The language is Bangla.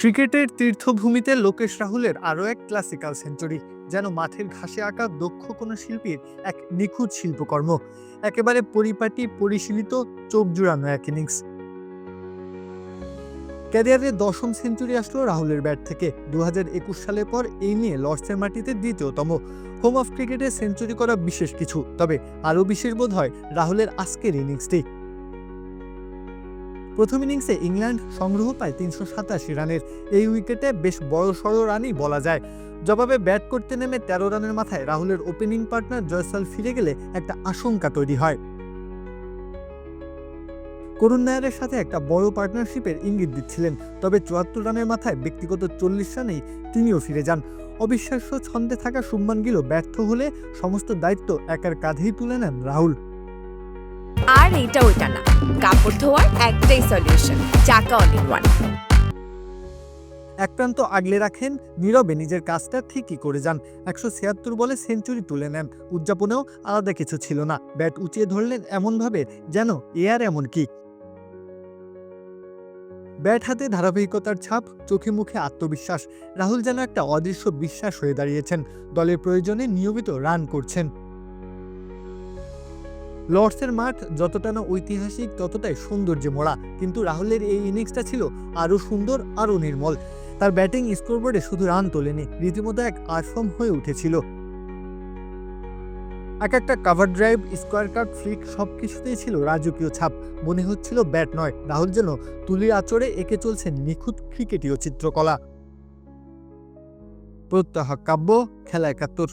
ক্রিকেটের তীর্থভূমিতে লোকেশ রাহুলের আরও এক ক্লাসিক্যাল সেঞ্চুরি যেন মাঠের ঘাসে আঁকা দক্ষ কোনো শিল্পীর এক নিখুঁত শিল্পকর্ম। একেবারে পরিপাটি, পরিশীলিত, চোখ জুড়ানো এক ইনিংস ক্যারিয়ারের দশম সেঞ্চুরি আসলো রাহুলের ব্যাট থেকে। দু হাজার একুশ সালের পর এই নিয়ে লর্ডসের মাটিতে দ্বিতীয়তম। হোম অফ ক্রিকেটে সেঞ্চুরি করা বিশেষ কিছু, তবে আরও বিশেষ বোধ হয় রাহুলের আজকের ইনিংসটি প্রথম ইনিংসে ইংল্যান্ড সংগ্রহ পায় তিনশো সাতাশি রানের। এই উইকেটে বেশ বড় সড় রানই বলা যায়। জবাবে ব্যাট করতে নেমে তেরো রানের মাথায় রাহুলের ওপেনিং পার্টনার জয়সাল ফিরে গেলে একটা আশঙ্কা তৈরি হয়। করুণ নায়ারের সাথে একটা বড় পার্টনারশিপের ইঙ্গিত দিচ্ছিলেন, তবে চুয়াত্তর রানের মাথায় ব্যক্তিগত চল্লিশ রানেই তিনিও ফিরে যান। অবিশ্বাস্য ছন্দে থাকা শুভমান ব্যর্থ হলে সমস্ত দায়িত্ব একার কাঁধেই তুলে নেন রাহুল। আর এটা ওইটা না। কাপড় ধোয়ার একটাই সলিউশন চাকা অল ইন ওয়ান এক প্রান্ত আগলে রাখেন, নীরবে নিজের কাজটা ঠিকই করে যান। একশো ছিয়াত্তর বলে সেঞ্চুরি তুলে নেন। উদযাপনেও আলাদা কিছু ছিল না। ব্যাট উঁচিয়ে ধরলেন এমনভাবে যেন এ আর এমন কি। ব্যাট হাতে ধারাবাহিকতার ছাপ, চোখে মুখে আত্মবিশ্বাস। রাহুল যেন একটা অদৃশ্য বিশ্বাস হয়ে দাঁড়িয়েছেন। দলের প্রয়োজনে নিয়মিত রান করছেন। লর্ডসের মাঠ যতটা না ঐতিহাসিক, ততটাই সৌন্দর্যে মোড়া। কিন্তু রাহুলের এই ইনিংসটা ছিল আরও সুন্দর, আরও নির্মল। তার ব্যাটিং স্কোরবোর্ডে শুধু রান তোলেনি, রীতিমতো এক আশ্রম হয়ে উঠেছিল। এক একটা cover drive square cut flick সব কিছুতেই ছিল রাজকীয় ছাপ। মনে হচ্ছিল ব্যাট নয়, রাহুল যেন তুলির আচরে এঁকে চলছে নিখুঁত ক্রিকেটীয় চিত্রকলা। প্রত্যাহ কাব্য, খেলা একাত্তর।